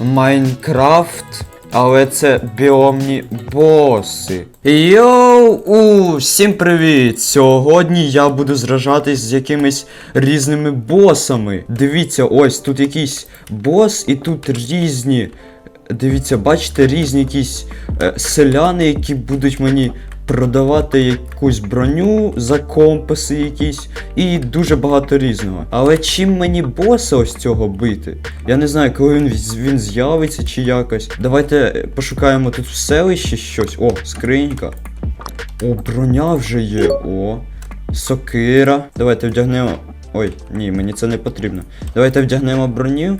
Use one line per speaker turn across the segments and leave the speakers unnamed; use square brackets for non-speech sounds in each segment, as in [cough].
Майнкрафт, але це біомні боси. Йоу, у, всім привіт! Сьогодні я буду зражатись з якимись різними босами. Дивіться, ось тут якийсь бос, і тут різні. Дивіться, бачите, різні якісь е, селяни, які будуть мені продавати якусь броню за компаси якісь, і дуже багато різного. Але чим мені боса ось цього бити? Я не знаю, коли він, він з'явиться чи якось. Давайте пошукаємо тут в селищі щось. О, скринька. О, броня вже є. О. Сокира. Давайте вдягнемо. Ой, ні, мені це не потрібно. Давайте вдягнемо броню.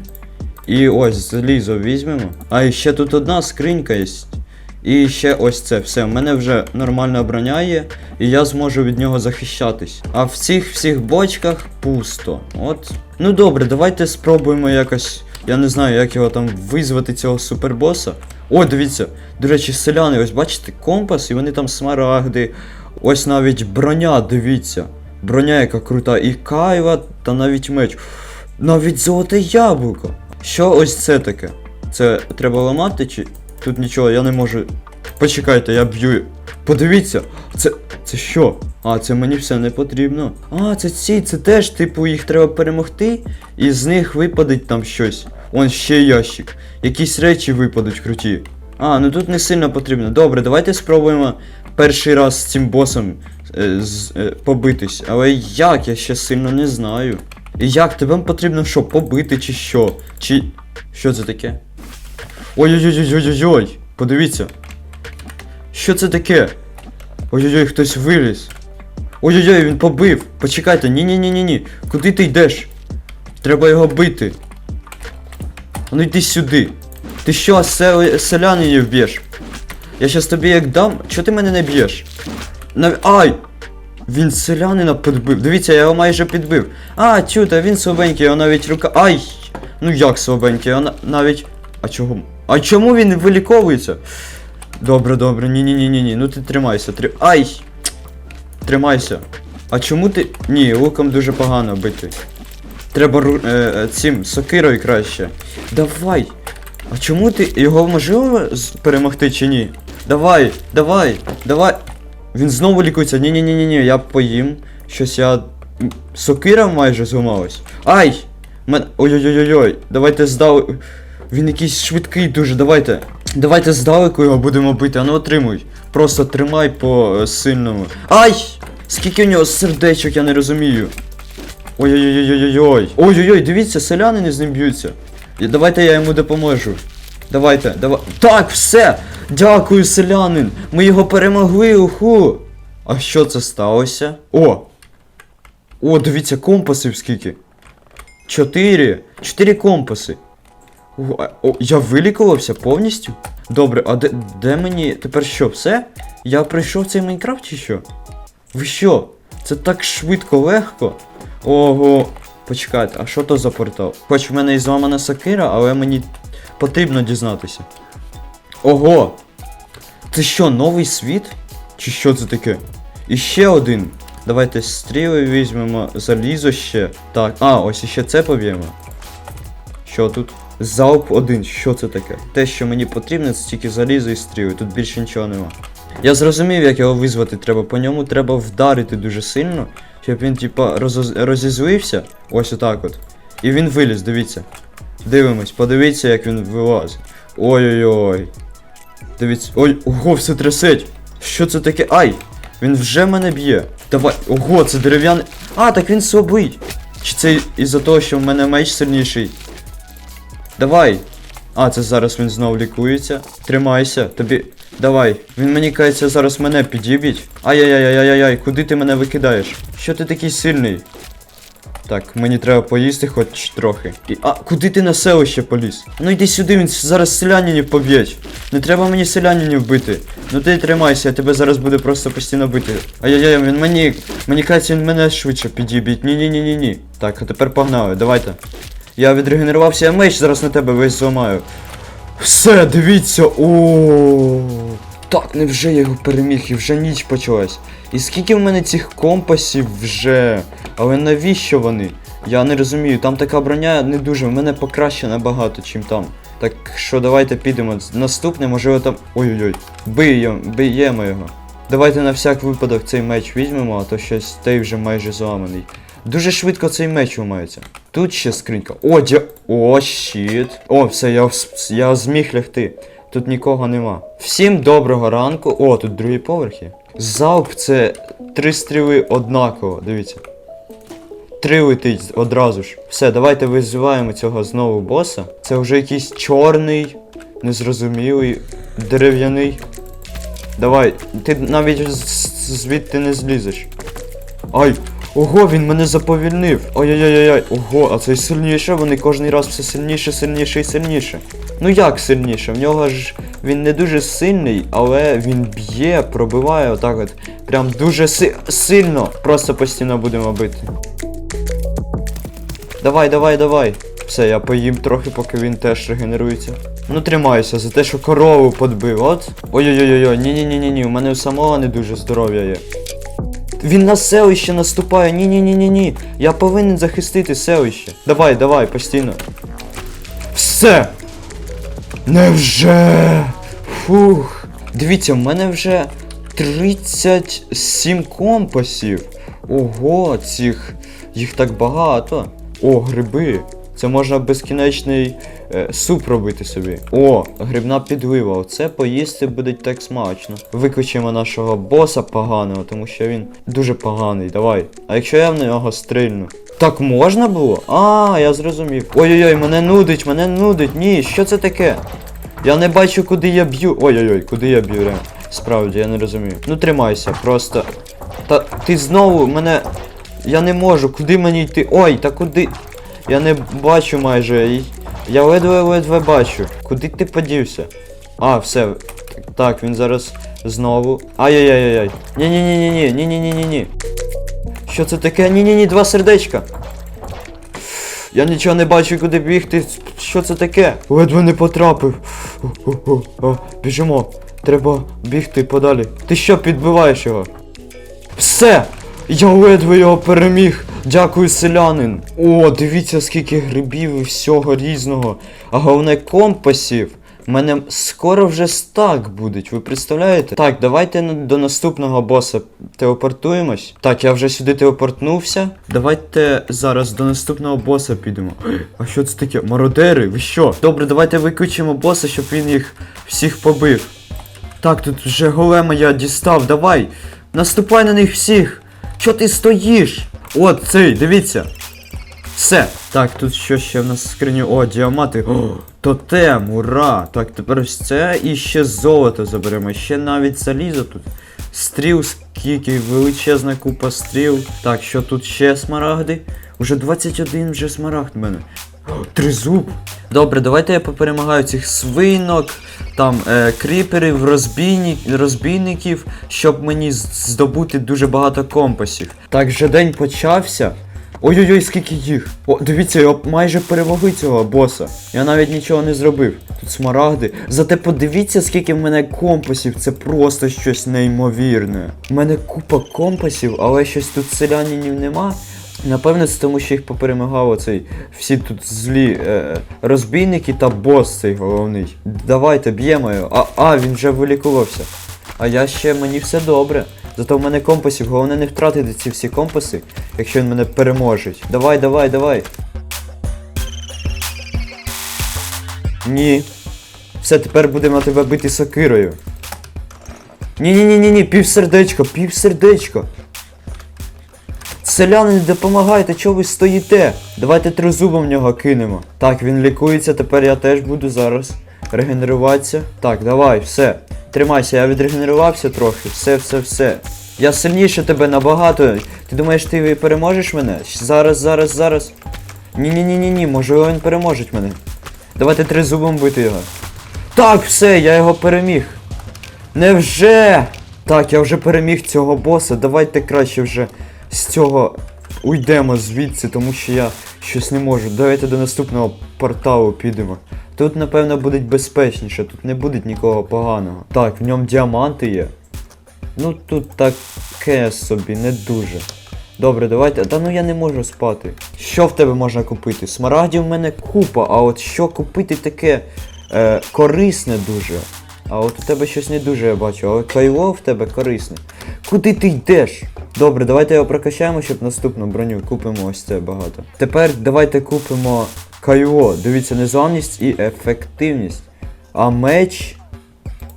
І ось залізо візьмемо. А ще тут одна скринька є. І ще ось це все. У мене вже нормальна броня є, і я зможу від нього захищатись. А в цих всіх бочках пусто. От. Ну добре, давайте спробуємо якось. Я не знаю, як його там визвати цього супербоса. О, дивіться, до речі, селяни, ось бачите, компас, і вони там смарагди. Ось навіть броня, дивіться. Броня, яка крута, і кайва, та навіть меч. Навіть золоте яблуко. Що ось це таке? Це треба ламати чи. Тут нічого, я не можу. Почекайте, я б'ю. Подивіться, це. Це що? А, це мені все не потрібно. А, це ці, це теж, типу, їх треба перемогти, і з них випадить там щось. Он ще ящик. Якісь речі випадуть круті. А, ну тут не сильно потрібно. Добре, давайте спробуємо перший раз з цим босом е, з, е, побитись. Але як, я ще сильно не знаю. І як, тебе потрібно що, побити чи що? Чи. Що це таке? Ой-ой-ой-ой-ой-ой! Подивіться. Що це таке? Ой-ой-ой, хтось виліз. Ой-ой-ой, він побив. Почекайте, ні-ні-ні-ні-ні. Куди ти йдеш? Треба його бити. Ну йди сюди. Ти що, сел... селянинів б'єш? Я щас тобі як дам. Чого ти мене не б'єш? Нав... Ай! Він селянина підбив. Дивіться, я його майже підбив. А, чута, він слабенький, його навіть рука. Ай! Ну як слабенький, його на- навіть. А чого? А чому він виліковується? Добре, добре, ні ні ні ні ні Ну ти тримайся, три. Ай! Тримайся. А чому ти. Ні, луком дуже погано бити. Треба ру... е, е, цим сокирою краще. Давай! А чому ти. Його можливо перемогти чи ні? Давай, давай, давай. Він знову лікується. Ні ні ні ні ні я поїм. Щось я. Сокира майже зламалась. Ай! Мен... Ой-ой-ой-ой, давайте здали. Він якийсь швидкий дуже, давайте. Давайте здалеку його будемо бити, а ну отримуй. Просто тримай по е, сильному. Ай! Скільки у нього сердечок, я не розумію. Ой-ой-ой-ой-ой-ой. Ой-ой-ой, дивіться, селянини з ним б'ються. Давайте я йому допоможу. Давайте, давай. Так, все! Дякую, селянин! Ми його перемогли, уху! А що це сталося? О! О, дивіться, компасів скільки. Чотири. Чотири компаси. О, о, я вилікувався повністю? Добре, а де, де мені. Тепер що, все? Я пройшов цей Майнкрафт чи що? Ви що? Це так швидко, легко. Ого. Почекайте, а що то за портал? Хоч в мене і зламана сокира, але мені потрібно дізнатися. Ого! Це що, новий світ? Чи що це таке? І ще один. Давайте стріли візьмемо, залізо ще. Так, а, ось іще це поб'ємо. Що тут? Залп один, що це таке? Те, що мені потрібно, це тільки залізо і стріли, тут більше нічого нема. Я зрозумів, як його визвати треба. По ньому треба вдарити дуже сильно, щоб він, типа, розоз- розізлився. Ось отак от. І він виліз, дивіться. Дивимось, подивіться, як він вилазить. Ой-ой-ой. Дивіться. Ой, ого, все трясеть. Що це таке? Ай! Він вже мене б'є. Давай. Ого, це дерев'яний. А, так він слабий. Чи це із-за того, що в мене меч сильніший? Давай. А, це зараз він знов лікується. Тримайся, тобі. Давай. Він мені кається зараз мене підіб'ять. Ай-яй-яй-яй-яй, куди ти мене викидаєш? Що ти такий сильний? Так, мені треба поїсти хоч трохи. І, а, куди ти на селище поліз? Ну йди сюди, він зараз селянинів поб'єть. Не треба мені селянинів бити. Ну ти тримайся, я тебе зараз буду просто постійно бити. Ай-яй-яй, він мені. Мені кається, він мене швидше підіб'ять. Ні-ні-ні-ні-ні. Так, а тепер погнали, давайте. Я відрегенерувався, меч зараз на тебе весь зламаю. Все, дивіться. О. Так, невже я його переміг, і вже ніч почалась. І скільки в мене цих компасів вже. Але навіщо вони? Я не розумію, там така броня не дуже, в мене покраще набагато, чим там. Так що давайте підемо. Наступне, можливо там. Ой-ой-ой. Биймо, б'ємо його. Давайте на всяк випадок цей меч візьмемо, а то щось той вже майже зламаний. Дуже швидко цей меч ламається. Тут ще скринька. О, дя... О, щит. О, все, я, я зміг лягти. Тут нікого нема. Всім доброго ранку. О, тут другий поверх є. Залп це три стріли однаково, дивіться. Три летить одразу ж. Все, давайте визиваємо цього знову боса. Це вже якийсь чорний, незрозумілий, дерев'яний. Давай, ти навіть звідти не злізеш. Ай! Ого, він мене заповільнив. Ой-ой-ой-ой. Ого, а цей сильніше, вони кожен раз все сильніше, сильніше і сильніше. Ну як сильніше? В нього ж він не дуже сильний, але він б'є, пробиває отак от. Прям дуже си сильно. Просто постійно будемо бити. Давай, давай, давай. Все, я поїм трохи, поки він теж регенерується. Ну тримайся за те, що корову подбив, от. Ой-ой-ой-ой, ні-ні-ні-ні, у мене у самого не дуже здоров'я є. Він на селище наступає. Ні, ні, ні, ні, ні. Я повинен захистити селище. Давай, давай, постійно. Все. Невже? Фух. Дивіться, в мене вже 37 компасів. Ого, цих. Їх так багато. О, гриби. Це можна безкінечний е, суп робити собі. О, грибна підлива. Оце поїсти буде так смачно. Викличемо нашого боса поганого, тому що він дуже поганий. Давай. А якщо я в нього стрільну? Так можна було? А, я зрозумів. Ой-ой-ой, мене нудить, мене нудить. Ні, що це таке? Я не бачу, куди я б'ю. Ой-ой-ой, куди я б'ю, реально. Справді, я не розумію. Ну тримайся, просто. Та ти знову мене. Я не можу, куди мені йти? Ой, та куди? Я не бачу майже. Я ледве-ледве бачу. Куди ти подівся? А, все. Так, він зараз знову. Ай-яй-яй-яй. Ні-ні-ні-ні-ні, ні-ні-ні-ні-ні. Що це таке? Ні-ні-ні, два сердечка. Я нічого не бачу, куди бігти. Що це таке? Ледве не потрапив. Біжимо. Треба бігти подалі. Ти що, підбиваєш його? Все! Я ледве його переміг. Дякую, селянин. О, дивіться, скільки грибів і всього різного. А головне компасів. У мене скоро вже стак будуть, ви представляєте? Так, давайте до наступного боса телепортуємось. Так, я вже сюди телепортнувся. Давайте зараз до наступного боса підемо. [gasps] А що це таке? Мародери? Ви що? Добре, давайте викличемо боса, щоб він їх всіх побив. Так, тут вже голема я дістав, давай. Наступай на них всіх. Що ти стоїш? От цей, дивіться. Все. Так, тут що ще в нас в скрині? О, діамати. О, тотем, ура! Так, тепер ось це і ще золото заберемо. Ще навіть залізо тут. Стріл, скільки, величезна купа стріл. Так, що тут ще смарагди? Уже 21 вже смарагд в мене. Тризуб. Добре, давайте я поперемагаю цих свинок, там е, кріперів, розбійник, розбійників, щоб мені здобути дуже багато компасів. Так, вже день почався. Ой-ой-ой, скільки їх. О, дивіться, я майже перемогли цього боса. Я навіть нічого не зробив. Тут смарагди. Зате подивіться, скільки в мене компасів. Це просто щось неймовірне. У мене купа компасів, але щось тут селянинів нема. Напевно, це тому, що їх поперемагав оцей всі тут злі е, розбійники та бос цей головний. Давайте, б'ємо його. А, а, він вже вилікувався. А я ще мені все добре. Зато в мене компасів, головне не втратити ці всі компаси, якщо він мене переможе. Давай, давай, давай. Ні. Все, тепер будемо тебе бити сокирою. Ні-ні-ні-ні, півсердечко, півсердечко. Селяни, допомагайте, чого ви стоїте? Давайте тризуба в нього кинемо. Так, він лікується, тепер я теж буду зараз регенеруватися. Так, давай, все. Тримайся, я відрегенерувався трохи. Все, все, все. Я сильніше тебе набагато. Ти думаєш, ти переможеш мене? Зараз, зараз, зараз. Ні-ні-ні-ні-ні, можливо він переможе мене. Давайте тризубом бити його. Так, все, я його переміг. Невже? Так, я вже переміг цього боса. Давайте краще вже з цього уйдемо звідси, тому що я щось не можу. Давайте до наступного порталу підемо. Тут, напевно, буде безпечніше, тут не буде нікого поганого. Так, в ньому діаманти є. Ну тут таке собі, не дуже. Добре, давайте. Та ну я не можу спати. Що в тебе можна купити? Смарагдів в мене купа, а от що купити таке е, корисне дуже. А от у тебе щось не дуже я бачу, але кайло в тебе корисне. Куди ти йдеш? Добре, давайте його прокачаємо, щоб наступну броню купимо ось це багато. Тепер давайте купимо кайло. Дивіться, незламність і ефективність. А меч.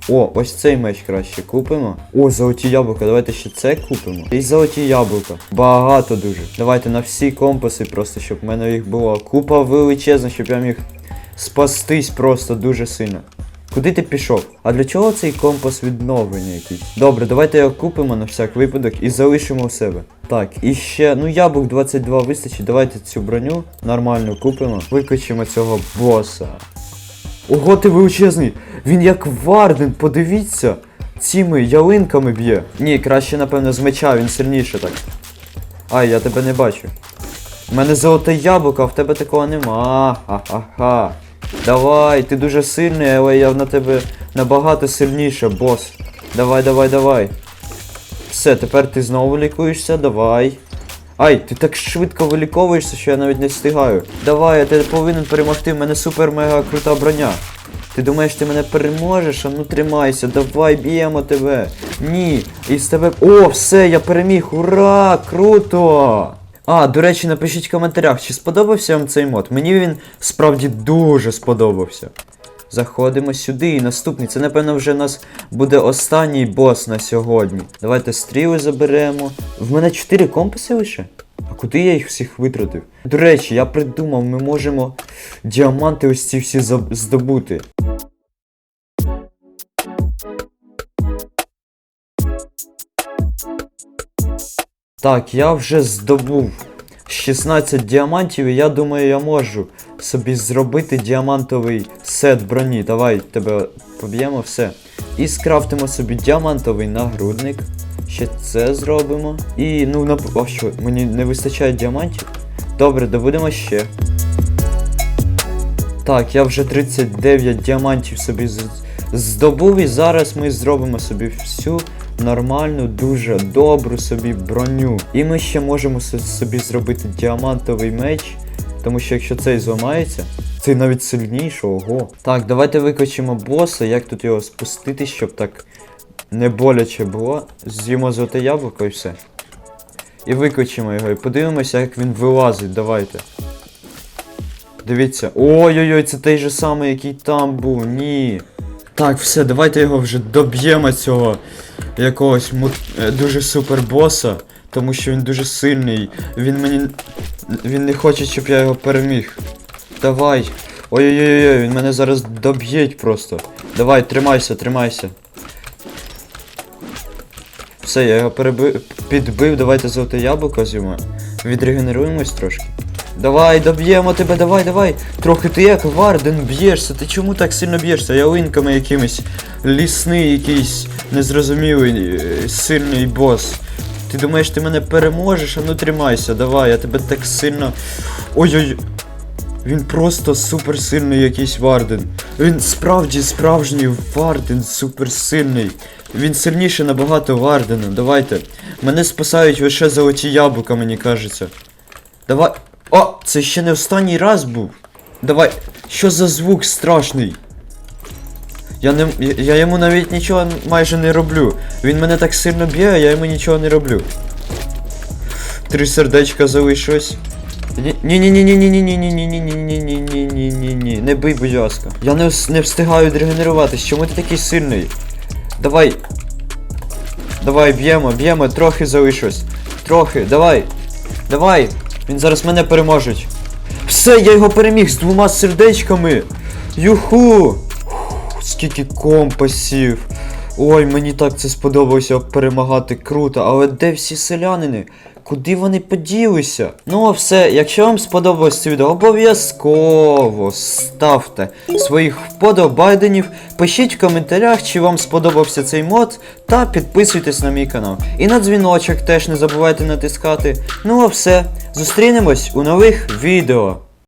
О, ось цей меч краще купимо. О, золоті яблука, давайте ще це купимо. І золоті яблука. Багато дуже. Давайте на всі компаси, просто щоб в мене їх було. Купа величезна, щоб я міг спастись просто дуже сильно. Куди ти пішов? А для чого цей компас відновлення якийсь? Добре, давайте його купимо на всяк випадок і залишимо у себе. Так, і ще, ну яблук 22 вистачить. Давайте цю броню нормально купимо. Викачимо цього боса. Ого, ти величезний! Він як Варден, подивіться! Цими ялинками б'є. Ні, краще, напевно, з меча, він сильніше так. Ай, я тебе не бачу. У мене золоте яблуко, а в тебе такого нема. Ха-ха-ха. Давай, ти дуже сильний, але я на тебе набагато сильніше, бос. Давай, давай, давай. Все, тепер ти знову лікуєшся, давай. Ай, ти так швидко виліковуєшся, що я навіть не встигаю. Давай, я тебе повинен перемогти, в мене супер мега крута броня. Ти думаєш, ти мене переможеш? А ну тримайся, давай б'ємо тебе. Ні. І з тебе. О, все, я переміг! Ура! Круто! А, до речі, напишіть в коментарях, чи сподобався вам цей мод. Мені він справді дуже сподобався. Заходимо сюди і наступний. Це, напевно, вже у нас буде останній бос на сьогодні. Давайте стріли заберемо. В мене 4 компаси лише. А куди я їх всіх витратив? До речі, я придумав, ми можемо діаманти ось ці всі здобути. Так, я вже здобув 16 діамантів, і я думаю, я можу собі зробити діамантовий сет броні. Давай тебе поб'ємо все. І скрафтимо собі діамантовий нагрудник. Ще це зробимо. І ну на а що, мені не вистачає діамантів? Добре, добудемо ще. Так, я вже 39 діамантів собі здобув, і зараз ми зробимо собі всю нормальну, дуже добру собі броню. І ми ще можемо собі зробити діамантовий меч, тому що якщо цей зламається, цей навіть сильніший, ого. Так, давайте викачимо боса, як тут його спустити, щоб так не боляче було. З'їмо золоте яблуко і все. І викачимо його, і подивимося, як він вилазить, давайте. Дивіться. Ой-ой-ой, це той же самий, який там був. Ні. Так, все, давайте його вже доб'ємо цього якогось му... е, дуже супер боса. Тому що він дуже сильний. Він мені. Він не хоче, щоб я його переміг. Давай. Ой-ой-ой, він мене зараз доб'єть просто. Давай, тримайся, тримайся. Все, я його перебив, підбив, давайте золоте яблуко з'їмо. Відрегенеруємось трошки. Давай, доб'ємо тебе, давай, давай. Трохи ти як Варден б'єшся. Ти чому так сильно б'єшся? Ялинками якимись. Лісний якийсь незрозумілий е, сильний бос. Ти думаєш, ти мене переможеш? А ну тримайся, давай, я тебе так сильно. Ой-ой. Він просто суперсильний якийсь Варден. Він справді справжній Варден, суперсильний. Він сильніший набагато Вардена. Давайте. Мене спасають лише золоті яблука, мені кажеться. Давай. О, це ще не останній раз був. Давай. Що за звук страшний? Я не. Я, йому навіть нічого майже не роблю. Він мене так сильно б'є, а я йому нічого не роблю. Три сердечка залишилось. Ні, ні, ні, ні, ні, ні, ні, ні, ні, ні, ні, ні, ні, ні, ні, ні, не бий, будь ласка. Я не, не встигаю регенеруватись. Чому ти такий сильний? Давай. Давай, б'ємо, б'ємо, трохи залишилось. Трохи, давай. Давай. Він зараз мене переможуть. Все, я його переміг з двома сердечками. Юху! Фух, Скільки компасів. Ой, мені так це сподобалося перемагати круто, але де всі селянини? Куди вони поділися? Ну а все, якщо вам сподобалось це відео, обов'язково ставте своїх вподобайденів, пишіть в коментарях, чи вам сподобався цей мод, та підписуйтесь на мій канал. І на дзвіночок теж не забувайте натискати. Ну а все, зустрінемось у нових відео.